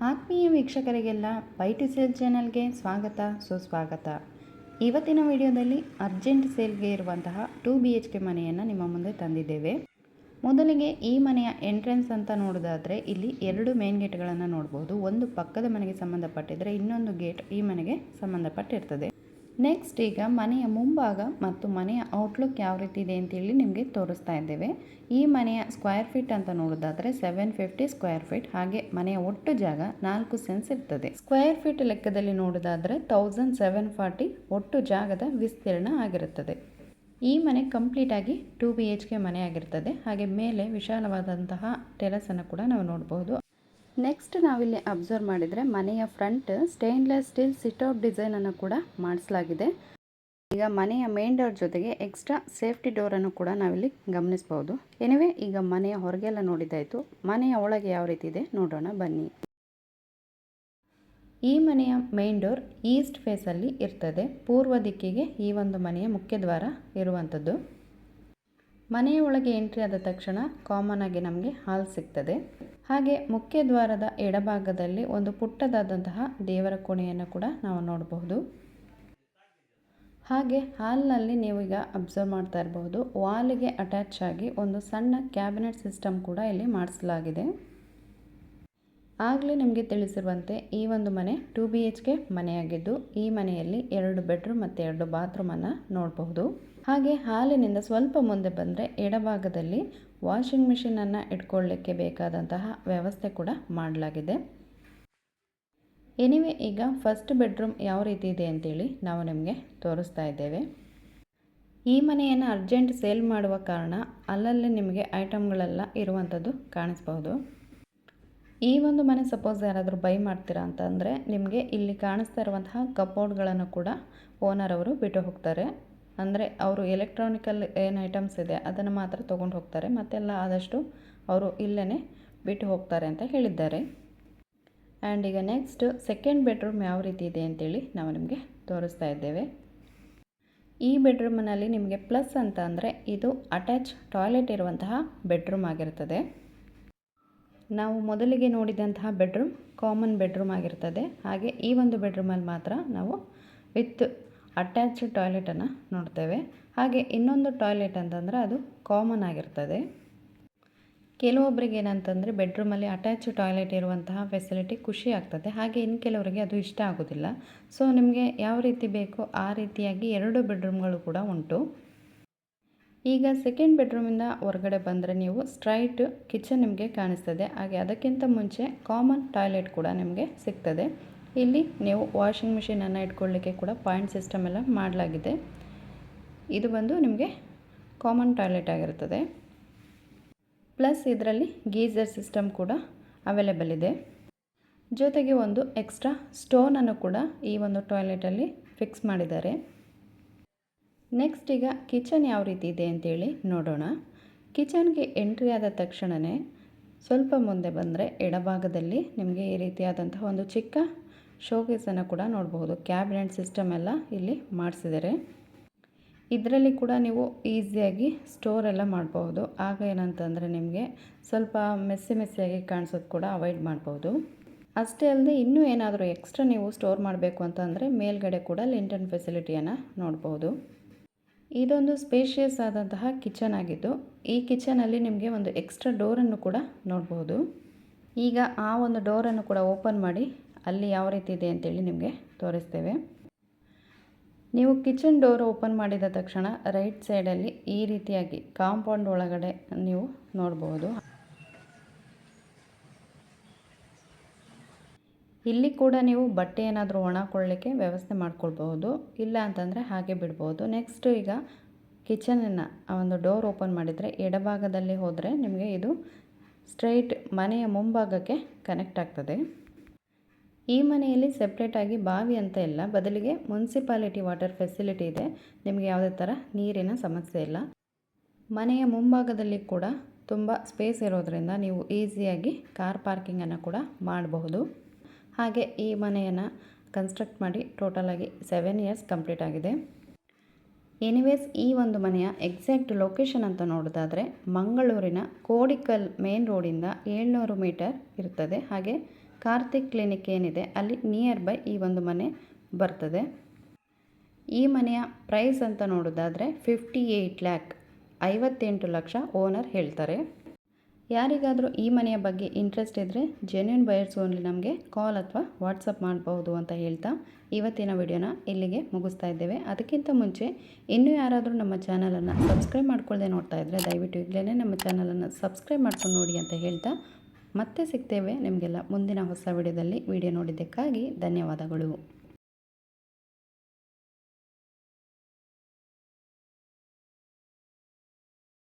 ಆತ್ಮೀಯ ವೀಕ್ಷಕರಿಗೆಲ್ಲ by two sale ಚಾನಲ್ಗೆ ಸ್ವಾಗತ, ಸುಸ್ವಾಗತ. ಇವತ್ತಿನ ವಿಡಿಯೋದಲ್ಲಿ ಅರ್ಜೆಂಟ್ ಸೇಲ್ಗೆ ಇರುವಂತಹ ಟೂ ಬಿ ಎಚ್ ಕೆ ಮನೆಯನ್ನು ನಿಮ್ಮ ಮುಂದೆ ತಂದಿದ್ದೇವೆ. ಮೊದಲಿಗೆ ಈ ಮನೆಯ ಎಂಟ್ರೆನ್ಸ್ ಅಂತ ನೋಡೋದಾದರೆ ಇಲ್ಲಿ ಎರಡು ಮೇನ್ ಗೇಟ್ಗಳನ್ನು ನೋಡ್ಬೋದು. ಒಂದು ಪಕ್ಕದ ಮನೆಗೆ ಸಂಬಂಧಪಟ್ಟಿದ್ದರೆ ಇನ್ನೊಂದು ಗೇಟ್ ಈ ಮನೆಗೆ ಸಂಬಂಧಪಟ್ಟಿರ್ತದೆ. ನೆಕ್ಸ್ಟ್ ಈಗ ಮನೆಯ ಮುಂಭಾಗ ಮತ್ತು ಮನೆಯ ಔಟ್ಲುಕ್ ಯಾವ ರೀತಿ ಇದೆ ಅಂತೇಳಿ ನಿಮಗೆ ತೋರಿಸ್ತಾ ಇದ್ದೇವೆ. ಈ ಮನೆಯ ಸ್ಕ್ವೇರ್ ಫೀಟ್ ಅಂತ ನೋಡೋದಾದರೆ ಸೆವೆನ್ ಫಿಫ್ಟಿ ಸ್ಕ್ವೇರ್ ಫೀಟ್ ಹಾಗೆ ಮನೆಯ ಒಟ್ಟು ಜಾಗ ನಾಲ್ಕು ಸೆನ್ಸ್ ಇರ್ತದೆ. ಸ್ಕ್ವೇರ್ ಫೀಟ್ ಲೆಕ್ಕದಲ್ಲಿ ನೋಡೋದಾದರೆ ತೌಸಂಡ್ ಸೆವೆನ್ ಫಾರ್ಟಿ ಒಟ್ಟು ಜಾಗದ ವಿಸ್ತೀರ್ಣ ಆಗಿರುತ್ತದೆ. ಈ ಮನೆ ಕಂಪ್ಲೀಟ್ ಆಗಿ ಟೂ ಬಿ ಎಚ್ ಕೆ ಮನೆ ಆಗಿರ್ತದೆ. ಹಾಗೆ ಮೇಲೆ ವಿಶಾಲವಾದಂತಹ ಟೆರಸನ್ನು ಕೂಡ ನಾವು ನೋಡಬಹುದು ನೆಕ್ಸ್ಟ್ ನಾವಿಲ್ಲಿ ಅಬ್ಸರ್ವ್ ಮಾಡಿದರೆ ಮನೆಯ ಫ್ರಂಟ್ ಸ್ಟೇನ್ಲೆಸ್ ಸ್ಟೀಲ್ ಸಿಟ್ಔಟ್ ಡಿಸೈನನ್ನು ಕೂಡ ಮಾಡಿಸಲಾಗಿದೆ. ಈಗ ಮನೆಯ ಮೇನ್ ಡೋರ್ ಜೊತೆಗೆ ಎಕ್ಸ್ಟ್ರಾ ಸೇಫ್ಟಿ ಡೋರನ್ನು ಕೂಡ ನಾವಿಲ್ಲಿ ಗಮನಿಸಬಹುದು. ಎನಿವೆ ಈಗ ಮನೆಯ ಹೊರಗೆಲ್ಲ ನೋಡಿದ್ದಾಯಿತು ಮನೆಯ ಒಳಗೆ ಯಾವ ರೀತಿ ಇದೆ ನೋಡೋಣ, ಬನ್ನಿ. ಈ ಮನೆಯ ಮೇನ್ ಡೋರ್ ಈಸ್ಟ್ ಫೇಸಲ್ಲಿ ಇರ್ತದೆ. ಪೂರ್ವ ದಿಕ್ಕಿಗೆ ಈ ಒಂದು ಮನೆಯ ಮುಖ್ಯ ದ್ವಾರ ಇರುವಂಥದ್ದು. ಮನೆಯ ಒಳಗೆ ಎಂಟ್ರಿ ಆದ ತಕ್ಷಣ ಕಾಮನ್ ಆಗಿ ನಮಗೆ ಹಾಲ್ ಸಿಗ್ತದೆ. ಹಾಗೆ ಮುಖ್ಯ ದ್ವಾರದ ಎಡಭಾಗದಲ್ಲಿ ಒಂದು ಪುಟ್ಟದಾದಂತಹ ದೇವರ ಕೋಣೆಯನ್ನು ಕೂಡ ನಾವು ನೋಡಬಹುದು. ಹಾಗೆ ಹಾಲ್ನಲ್ಲಿ ನೀವೀಗ ಅಬ್ಸರ್ವ್ ಮಾಡ್ತಾ ಇರಬಹುದು. ವಾಲಿಗೆ ಅಟ್ಯಾಚ್ ಆಗಿ ಒಂದು ಸಣ್ಣ ಕ್ಯಾಬಿನೆಟ್ ಸಿಸ್ಟಮ್ ಕೂಡ ಇಲ್ಲಿ ಮಾಡಿಸಲಾಗಿದೆ. ಆಗಲೇ ನಿಮಗೆ ತಿಳಿಸಿರುವಂತೆ ಈ ಒಂದು ಮನೆ ಟು ಬಿ ಎಚ್ ಕೆ ಮನೆಯಾಗಿದ್ದು ಈ ಮನೆಯಲ್ಲಿ ಎರಡು ಬೆಡ್ರೂಮ್ ಮತ್ತು ಎರಡು ಬಾತ್ರೂಮನ್ನು ನೋಡಬಹುದು. ಹಾಗೆ ಹಾಲಿನಿಂದ ಸ್ವಲ್ಪ ಮುಂದೆ ಬಂದರೆ ಎಡಭಾಗದಲ್ಲಿ ವಾಷಿಂಗ್ ಮಿಷಿನನ್ನು ಇಟ್ಕೊಳ್ಳಿಕ್ಕೆ ಬೇಕಾದಂತಹ ವ್ಯವಸ್ಥೆ ಕೂಡ ಮಾಡಲಾಗಿದೆ. ಎನಿವೆ, ಈಗ ಫಸ್ಟ್ ಬೆಡ್ರೂಮ್ ಯಾವ ರೀತಿ ಇದೆ ಅಂತೇಳಿ ನಾವು ನಿಮಗೆ ತೋರಿಸ್ತಾ ಇದ್ದೇವೆ. ಈ ಮನೆಯನ್ನು ಅರ್ಜೆಂಟ್ ಸೇಲ್ ಮಾಡುವ ಕಾರಣ ಅಲ್ಲಲ್ಲಿ ನಿಮಗೆ ಐಟಮ್ಗಳೆಲ್ಲ ಇರುವಂಥದ್ದು ಕಾಣಿಸ್ಬೋದು ಈ ಒಂದು ಮನೆ ಸಪೋಸ್ ಯಾರಾದರೂ ಬೈ ಮಾಡ್ತೀರಾ ಅಂತಂದರೆ ನಿಮಗೆ ಇಲ್ಲಿ ಕಾಣಿಸ್ತಾ ಇರುವಂತಹ ಕಬೋರ್ಡ್ಗಳನ್ನು ಕೂಡ ಓನರ್ ಅವರು ಬಿಟ್ಟು ಹೋಗ್ತಾರೆ. ಅಂದರೆ ಅವರು ಎಲೆಕ್ಟ್ರಾನಿಕಲ್ ಏನು ಐಟಮ್ಸ್ ಇದೆ ಅದನ್ನು ಮಾತ್ರ ತೊಗೊಂಡು ಹೋಗ್ತಾರೆ. ಮತ್ತೆಲ್ಲ ಆದಷ್ಟು ಅವರು ಇಲ್ಲೇ ಬಿಟ್ಟು ಹೋಗ್ತಾರೆ ಅಂತ ಹೇಳಿದ್ದಾರೆ. ಆ್ಯಂಡ್ ಈಗ ನೆಕ್ಸ್ಟ್ ಸೆಕೆಂಡ್ ಬೆಡ್ರೂಮ್ ಯಾವ ರೀತಿ ಇದೆ ಅಂತೇಳಿ ನಾವು ನಿಮಗೆ ತೋರಿಸ್ತಾ ಇದ್ದೇವೆ. ಈ ಬೆಡ್ರೂಮ್ನಲ್ಲಿ ನಿಮಗೆ ಪ್ಲಸ್ ಅಂತ ಅಂದರೆ ಇದು ಅಟ್ಯಾಚ್ ಟಾಯ್ಲೆಟ್ ಇರುವಂತಹ ಬೆಡ್ರೂಮ್ ಆಗಿರ್ತದೆ. ನಾವು ಮೊದಲಿಗೆ ನೋಡಿದಂತಹ ಬೆಡ್ರೂಮ್ ಕಾಮನ್ ಬೆಡ್ರೂಮ್ ಆಗಿರ್ತದೆ. ಹಾಗೆ ಈ ಒಂದು ಬೆಡ್ರೂಮಲ್ಲಿ ಮಾತ್ರ ನಾವು ವಿತ್ ಅಟ್ಯಾಚ್ ಟಾಯ್ಲೆಟನ್ನು ನೋಡ್ತೇವೆ. ಹಾಗೆ ಇನ್ನೊಂದು ಟಾಯ್ಲೆಟ್ ಅಂತಂದರೆ ಅದು ಕಾಮನ್ ಆಗಿರ್ತದೆ. ಕೆಲವೊಬ್ಬರಿಗೆ ಏನಂತಂದರೆ ಬೆಡ್ರೂಮಲ್ಲಿ ಅಟ್ಯಾಚ್ ಟಾಯ್ಲೆಟ್ ಇರುವಂತಹ ಫೆಸಿಲಿಟಿ ಖುಷಿ ಆಗ್ತದೆ. ಹಾಗೆ ಇನ್ನು ಕೆಲವರಿಗೆ ಅದು ಇಷ್ಟ ಆಗೋದಿಲ್ಲ. ಸೊ, ನಿಮಗೆ ಯಾವ ರೀತಿ ಬೇಕೋ ಆ ರೀತಿಯಾಗಿ ಎರಡು ಬೆಡ್ರೂಮ್ಗಳು ಕೂಡ ಉಂಟು. ಈಗ ಸೆಕೆಂಡ್ ಬೆಡ್ರೂಮಿಂದ ಹೊರಗಡೆ ಬಂದರೆ ನೀವು ಸ್ಟ್ರೈಟ್ ಕಿಚನ್ ನಿಮಗೆ ಕಾಣಿಸ್ತದೆ. ಹಾಗೆ ಅದಕ್ಕಿಂತ ಮುಂಚೆ ಕಾಮನ್ ಟಾಯ್ಲೆಟ್ ಕೂಡ ನಿಮಗೆ ಸಿಗ್ತದೆ. ಇಲ್ಲಿ ನೀವು ವಾಷಿಂಗ್ ಮಿಷಿನನ್ನು ಇಟ್ಕೊಳ್ಳಿಕ್ಕೆ ಕೂಡ ಪಾಯಿಂಟ್ ಸಿಸ್ಟಮ್ ಎಲ್ಲ ಮಾಡಲಾಗಿದೆ. ಇದು ಬಂದು ನಿಮಗೆ ಕಾಮನ್ ಟಾಯ್ಲೆಟ್ ಆಗಿರ್ತದೆ. ಪ್ಲಸ್ ಇದರಲ್ಲಿ ಗೀಸರ್ ಸಿಸ್ಟಮ್ ಕೂಡ ಅವೈಲೇಬಲ್ ಇದೆ. ಜೊತೆಗೆ ಒಂದು ಎಕ್ಸ್ಟ್ರಾ ಸ್ಟೋನನ್ನು ಕೂಡ ಈ ಒಂದು ಟಾಯ್ಲೆಟಲ್ಲಿ ಫಿಕ್ಸ್ ಮಾಡಿದ್ದಾರೆ. ನೆಕ್ಸ್ಟ್ ಈಗ ಕಿಚನ್ ಯಾವ ರೀತಿ ಇದೆ ಅಂತೇಳಿ ನೋಡೋಣ. ಕಿಚನ್ಗೆ ಎಂಟ್ರಿ ಆದ ತಕ್ಷಣವೇ ಸ್ವಲ್ಪ ಮುಂದೆ ಬಂದರೆ ಎಡಭಾಗದಲ್ಲಿ ನಿಮಗೆ ಈ ರೀತಿಯಾದಂತಹ ಒಂದು ಚಿಕ್ಕ ಶೋಕೇಸನ್ನು ಕೂಡ ನೋಡಬಹುದು. ಕ್ಯಾಬಿನೆಟ್ ಸಿಸ್ಟಮ್ ಎಲ್ಲ ಇಲ್ಲಿ ಮಾಡಿಸಿದ್ದಾರೆ. ಇದರಲ್ಲಿ ಕೂಡ ನೀವು ಈಸಿಯಾಗಿ ಸ್ಟೋರ್ ಎಲ್ಲ ಮಾಡಬಹುದು. ಆಗ ಏನಂತಂದರೆ ನಿಮಗೆ ಸ್ವಲ್ಪ ಮೆಸ್ಸಿ ಮೆಸ್ಸಿಯಾಗಿ ಕಾಣಿಸೋದು ಕೂಡ ಅವಾಯ್ಡ್ ಮಾಡ್ಬೋದು ಅಷ್ಟೇ ಅಲ್ಲದೆ ಇನ್ನೂ ಏನಾದರೂ ಎಕ್ಸ್ಟ್ರಾ ನೀವು ಸ್ಟೋರ್ ಮಾಡಬೇಕು ಅಂತಂದರೆ ಮೇಲ್ಗಡೆ ಕೂಡ ಲಿಂಟನ್ ಫೆಸಿಲಿಟಿಯನ್ನು ನೋಡ್ಬೋದು ಇದೊಂದು ಸ್ಪೇಷಿಯಸ್ ಆದಂತಹ ಕಿಚನ್ ಆಗಿದ್ದು, ಈ ಕಿಚನಲ್ಲಿ ನಿಮಗೆ ಒಂದು ಎಕ್ಸ್ಟ್ರಾ ಡೋರನ್ನು ಕೂಡ ನೋಡ್ಬೋದು. ಈಗ ಆ ಒಂದು ಡೋರನ್ನು ಕೂಡ ಓಪನ್ ಮಾಡಿ ಅಲ್ಲಿ ಯಾವ ರೀತಿ ಇದೆ ಅಂತೇಳಿ ನಿಮಗೆ ತೋರಿಸ್ತೇವೆ. ನೀವು ಕಿಚನ್ ಡೋರ್ ಓಪನ್ ಮಾಡಿದ ತಕ್ಷಣ ರೈಟ್ ಸೈಡಲ್ಲಿ ಈ ರೀತಿಯಾಗಿ ಕಾಂಪೌಂಡ್ ಒಳಗಡೆ ನೀವು ನೋಡ್ಬೋದು. ಇಲ್ಲಿ ಕೂಡ ನೀವು ಬಟ್ಟೆ ಏನಾದರೂ ಒಣಕೊಳ್ಳಿಕ್ಕೆ ವ್ಯವಸ್ಥೆ ಮಾಡ್ಕೊಳ್ಬಹುದು. ಇಲ್ಲ ಅಂತಂದರೆ ಹಾಗೆ ಬಿಡ್ಬೋದು ನೆಕ್ಸ್ಟು ಈಗ ಕಿಚನನ್ನು ಆ ಒಂದು ಡೋರ್ ಓಪನ್ ಮಾಡಿದರೆ ಎಡಭಾಗದಲ್ಲಿ ಹೋದರೆ ನಿಮಗೆ ಇದು ಸ್ಟ್ರೈಟ್ ಮನೆಯ ಮುಂಭಾಗಕ್ಕೆ ಕನೆಕ್ಟ್ ಆಗ್ತದೆ. ಈ ಮನೆಯಲ್ಲಿ ಸೆಪ್ರೇಟಾಗಿ ಬಾವಿ ಅಂತ ಇಲ್ಲ. ಬದಲಿಗೆ ಮುನ್ಸಿಪಾಲಿಟಿ ವಾಟರ್ ಫೆಸಿಲಿಟಿ ಇದೆ. ನಿಮಗೆ ಯಾವುದೇ ಥರ ನೀರಿನ ಸಮಸ್ಯೆ ಇಲ್ಲ. ಮನೆಯ ಮುಂಭಾಗದಲ್ಲಿ ಕೂಡ ತುಂಬ ಸ್ಪೇಸ್ ಇರೋದರಿಂದ ನೀವು ಈಸಿಯಾಗಿ ಕಾರ್ ಪಾರ್ಕಿಂಗನ್ನು ಕೂಡ ಮಾಡಬಹುದು. ಹಾಗೆ ಈ ಮನೆಯನ್ನು ಕನ್ಸ್ಟ್ರಕ್ಟ್ ಮಾಡಿ ಟೋಟಲಾಗಿ ಸೆವೆನ್ ಇಯರ್ಸ್ ಕಂಪ್ಲೀಟ್ ಆಗಿದೆ. ಎನಿವೇಸ್ ಈ ಒಂದು ಮನೆಯ ಎಕ್ಸಾಕ್ಟ್ ಲೊಕೇಶನ್ ಅಂತ ನೋಡೋದಾದರೆ ಮಂಗಳೂರಿನ ಕೋಡಿಕಲ್ ಮೇನ್ ರೋಡಿಂದ ಏಳ್ನೂರು ಮೀಟರ್ ಇರ್ತದೆ. ಹಾಗೆ ಕಾರ್ತಿಕ್ ಕ್ಲಿನಿಕ್ ಏನಿದೆ, ಅಲ್ಲಿ ನಿಯರ್ ಬೈ ಈ ಒಂದು ಮನೆ ಬರ್ತದೆ. ಈ ಮನೆಯ ಪ್ರೈಸ್ ಅಂತ ನೋಡೋದಾದರೆ ಫಿಫ್ಟಿ ಏಯ್ಟ್ ಲ್ಯಾಕ್ ಐವತ್ತೆಂಟು ಲಕ್ಷ ಓನರ್ ಹೇಳ್ತಾರೆ. ಯಾರಿಗಾದರೂ ಈ ಮನೆಯ ಬಗ್ಗೆ ಇಂಟ್ರೆಸ್ಟ್ ಇದ್ದರೆ ಜೆನ್ಯೂನ್ ಬಯರ್ಸ್ ಓನ್ಲಿ ನಮಗೆ ಕಾಲ್ ಅಥವಾ ವಾಟ್ಸಪ್ ಮಾಡಬಹುದು ಅಂತ ಹೇಳ್ತಾ ಇವತ್ತಿನ ವಿಡಿಯೋನ ಇಲ್ಲಿಗೆ ಮುಗಿಸ್ತಾ ಇದ್ದೇವೆ. ಅದಕ್ಕಿಂತ ಮುಂಚೆ ಇನ್ನೂ ಯಾರಾದರೂ ನಮ್ಮ ಚಾನಲನ್ನು ಸಬ್ಸ್ಕ್ರೈಬ್ ಮಾಡ್ಕೊಳ್ಳದೆ ನೋಡ್ತಾ ಇದ್ದರೆ ದಯವಿಟ್ಟು ಈಗಲೇ ನಮ್ಮ ಚಾನಲನ್ನು ಸಬ್ಸ್ಕ್ರೈಬ್ ಮಾಡ್ಕೊಂಡು ನೋಡಿ ಅಂತ ಹೇಳ್ತಾ ಮತ್ತೆ ಸಿಗ್ತೇವೆ ನಿಮಗೆಲ್ಲ ಮುಂದಿನ ಹೊಸ ವಿಡಿಯೋದಲ್ಲಿ. ವಿಡಿಯೋ ನೋಡಿದ್ದಕ್ಕಾಗಿ ಧನ್ಯವಾದಗಳು.